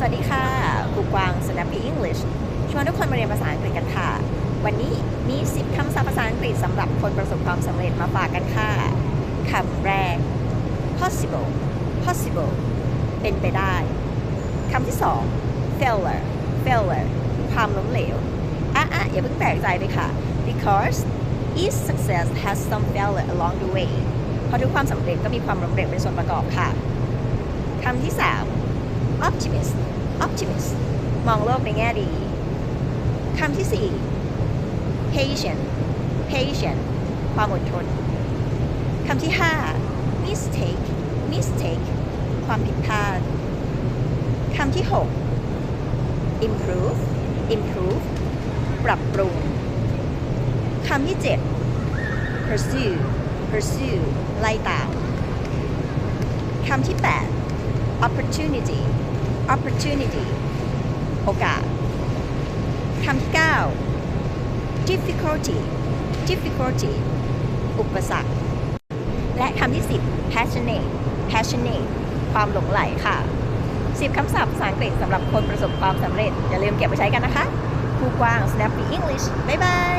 สวัสดีค่ะครูกวาง Snappy English ชวนทุกคนมาเรียนภาษาอังกฤษกันค่ะ วันนี้มี 10คำศัพท์ภาษาอังกฤษสำหรับคนประสบความสำเร็จมาฝากกันค่ะคำแรก possible possible เป็นไปได้คำที่สอง failure failure ความล้มเหลวอะอะอย่าเพิ่งแปลกใจไปค่ะ because each success has some failure along the way เพราะทุกความสำเร็จก็มีความล้มเหลวเป็นส่วนประกอบค่ะคำที่สาม optimist optimist มองโลกในแง่ดีคำที่สี่ patient patient ความอดทนคำที่ห้า mistake mistake ความผิดพลาดคำที่หก improve improve ปรับปรุงคำที่เจ็ด pursue pursue ไล่ตามคำที่แปด opportunity opportunity โอกาสคำที่ 9 difficulty difficulty อุปสรรค และคำที่ 10 passionate passionate ความหลงไหลค่ะ 10คำศัพท์ภาษาอังกฤษสำหรับคนประสบความสำเร็จ อย่าลืมเก็บไปใช้กันนะคะครูกว้าง Snappy English บ๊ายบาย